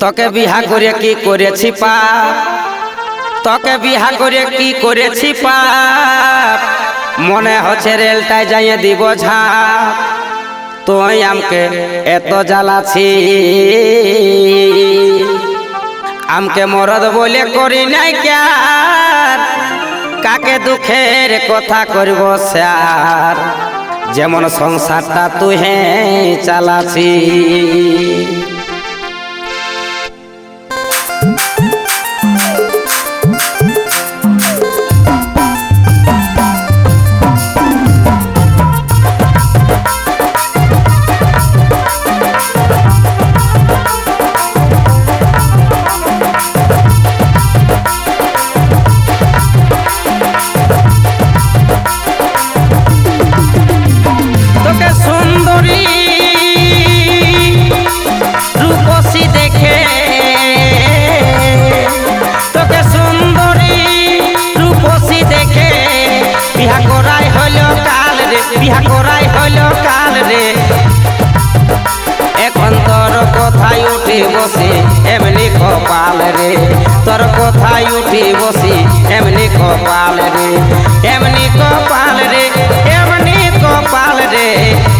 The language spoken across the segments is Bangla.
তোকে বিহা করে কি করেছি পাপ? তোকে বিহা করে কি করেছি পাপ? মনে হচ্ছে রেলটায় যাইয়ে দিব ঝাপ। তুই আমকে এত জ্বালাছি আমকে মরদ বলে করি নাই ক্যার। কাকে দুঃখের কথা করব স্যার? যেমন সংসারটা তুই চালাছি বসি, এমনি কপাল রে। তোর কোথায় উঠি বসি, এমনি কপাল রে। এমনি কপাল রে, এমনি কপাল রে।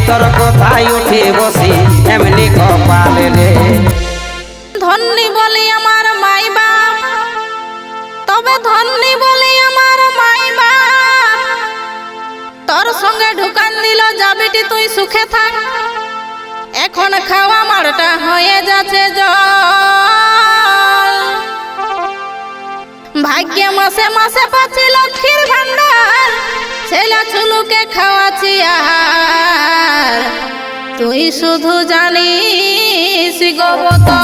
তোর কোথায় উঠি বসি, এমনি কপাল রে। ধন্যি বলি আমার মাই বাপ, তবে ধন্যি বলি আমার মাই বাপ। তোর সঙ্গে ঢুকান দিল যাবিটি তুই সুখে থাক। এখন মারটা হয়ে যাচ্ছে জল। ভাগ্যে মাসে মাসে পাচ্ছি লক্ষ্মীর ভান্ডার ছেলে চুলুকে খাওয়াচ্ছি আর তুই শুধু জানিস গোবতা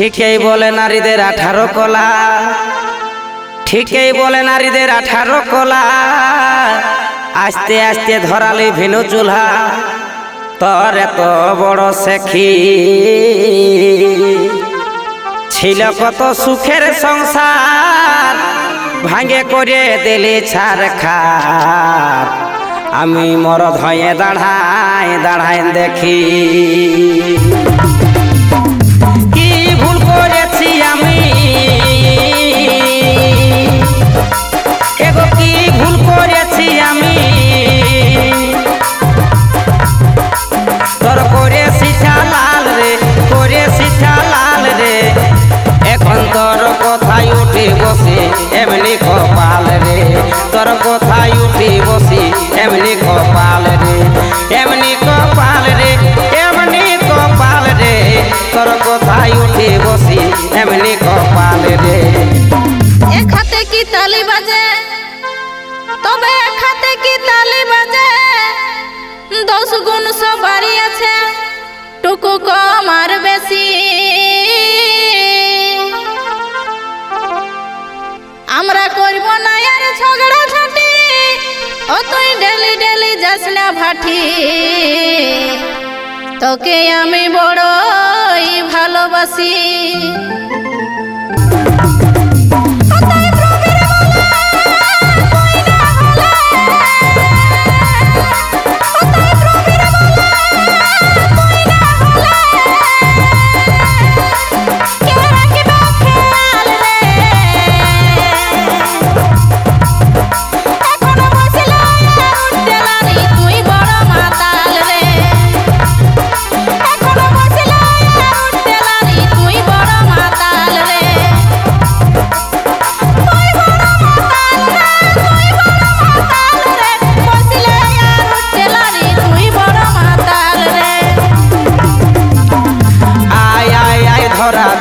ঠিকই বলে নারীদের আঠারো কলা। ঠিকই বলে নারীদের আঠারো কলা। আস্তে আস্তে ধরালি ভিনু চুলহা। তোর এত বড় শেখি ছিল কত সুখের সংসার, ভাঙে করে দিলি ছাড় খার আমি মর ধয়ে দাঁড়াই দাঁড়াই দেখি। বসে, এমনি কপাল রে। তোর কোথায় উঠে বসে, এমনি কপাল রে। এমনি কপাল রে, এমনি কপাল রে। তোর কোথায় উঠে বসে, এমনি কপাল রে। এক কি তালি বাজে? তবে এক হাতে কি তালি বাজে? দশ গুণ সবারই আছে, টুকু কম ভাটি তোকে আমি বড়ই ভালোবাসি।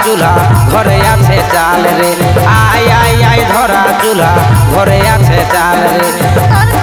চুলা ঘরে আছে চাল রে। আয় আয় আয় ধরা চুলা ঘরে আছে চাল রে।